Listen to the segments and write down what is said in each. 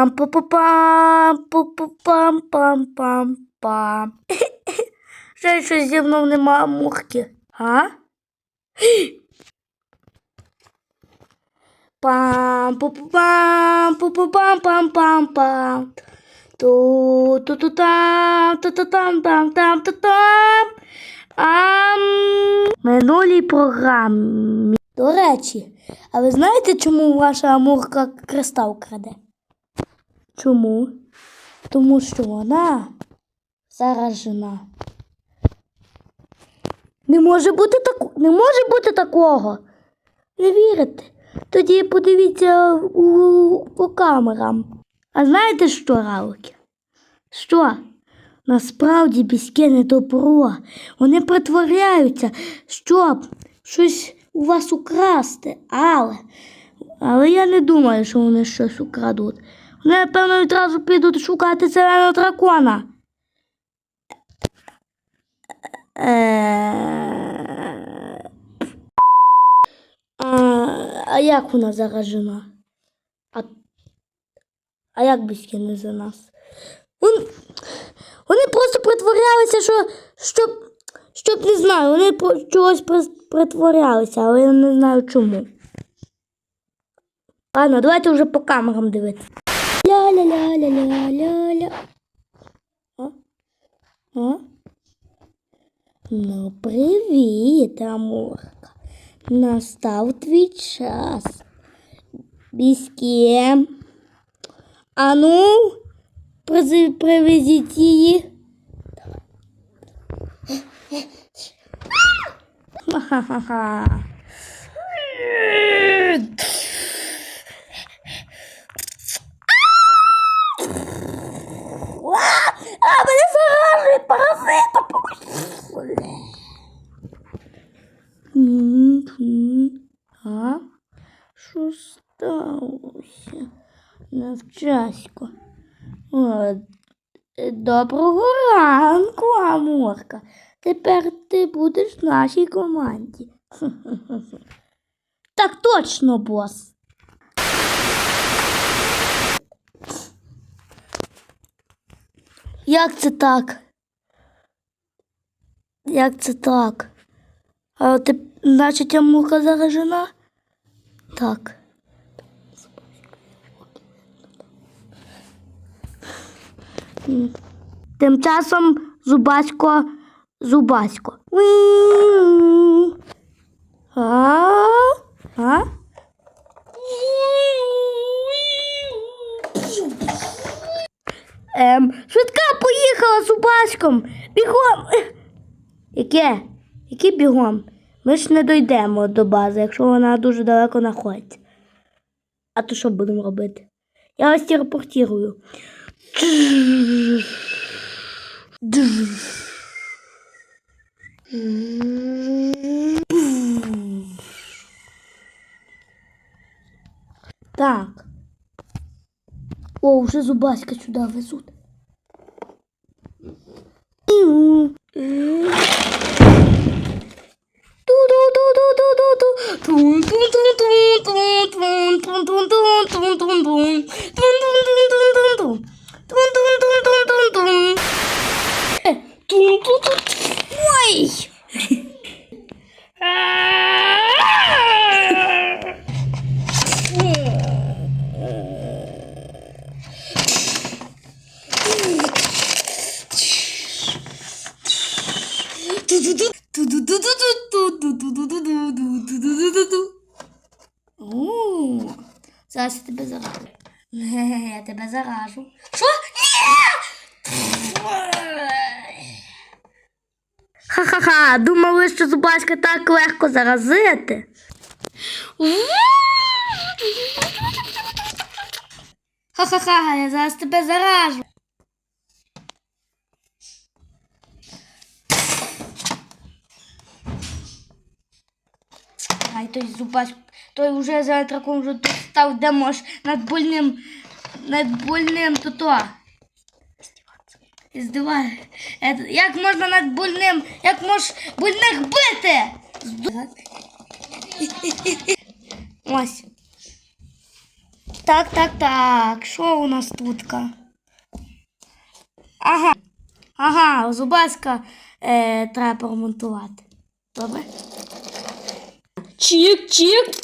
Пам пу пу пам пу пу пам пам пам пам. Ще щось зі мною нема мухки. А? Пам пу пу пам пу пу пам пам пам пам. Ту ту ту там ту ту там там там ту там. Ам. Минулій програмі. До речі, а ви знаєте, чому ваша амурка кристал краде? Чому? Тому що вона заражена. Не може бути так... не може бути такого. Не вірите? Тоді подивіться у... по камерам. А знаєте що, Рауки? Що? Насправді біське не добро. Вони притворяються, щоб щось у вас украсти. Але, але я не думаю, що вони щось украдуть. Вони, напевно, відразу підуть шукати зеленого дракона. Е, А, як вона заражена? А, а як біськи не за нас? Вон- Вони просто притворялися, що щоб, щоб не знаю, вони чогось притворялися, але я не знаю чому. Ладно, давайте вже по камерам дивитися. Ля-ля-ля-ля-ля-ля-ля. А? А? Ну, привіт, Амурка. Настав твій час. Біське. А ну, привезіть її. Ха-ха-ха. А? Що сталося? Навчасько. Доброго ранку, Амурка. Тепер ти будеш в нашій команді. Так точно, бос. Як це так? Як це так? А ти, значить, Амурка заражена? Так. Тим часом Зубасько, Зубасько. А? А? Ем, швидка поїхала з Зубаськом. Бігом. Яке? Яке бігом? Ми ж не дійдемо до бази, якщо вона дуже далеко знаходиться. А то що будемо робити? Я вас телепортирую. Так. О, уже зубаська сюда везут. Ой! Зараз я тебе заражу. Я тебе заражу. Що? Ні! Ха-ха-ха, думали, що зубаська так легко заразити. Ха-ха-ха, я зараз тебе заражу. Ай, той зубаськ, той вже за дракон вже тут де мож над больним, над больним то то. Здиває. Як можна над больним, як мож больних бити? Ось. Так, так, так. Що у нас тут-ка? Ага. Ага, зубаска е, треба поремонтувати. Добре? Чик-чик.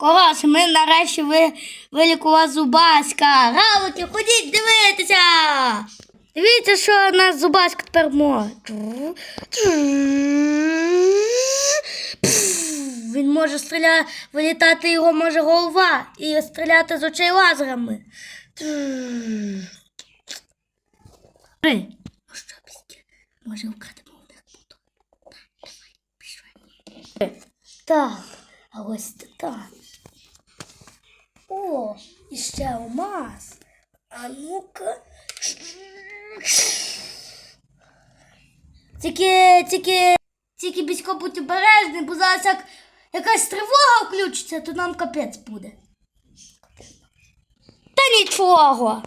Коротше, ми нарешті ви, вилікували зубаська. Галики, ходіть дивитися. Дивіться, що у нас зубаська тепер може. Він може стріляти, вилітати його може голова і стріляти з очей лазерами. Ей, Ну що, піски, може вкрадемо в них буду. Давай, пішли. Так, а ось так. О, і ще алмаз. А ну-ка. Тільки, тільки, тільки бісько будь обережний, бо зараз як якась тривога включиться, то нам капець буде. Та нічого.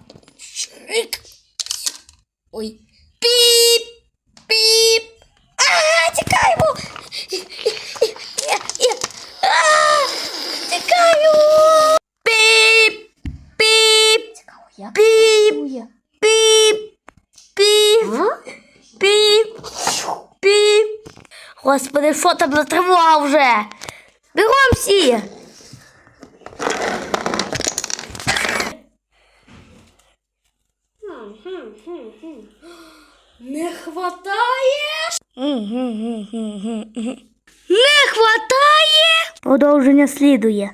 Ой. Піп. А, тікаємо. Я, я. А, тікаю. Піп. Піп. Цікаво, як Піп. працює. Піп. Піп. Піп. Піп. Господи, що там за тривога вже? Бігом всі. Не хватає. Не хватає. Продовження слідує.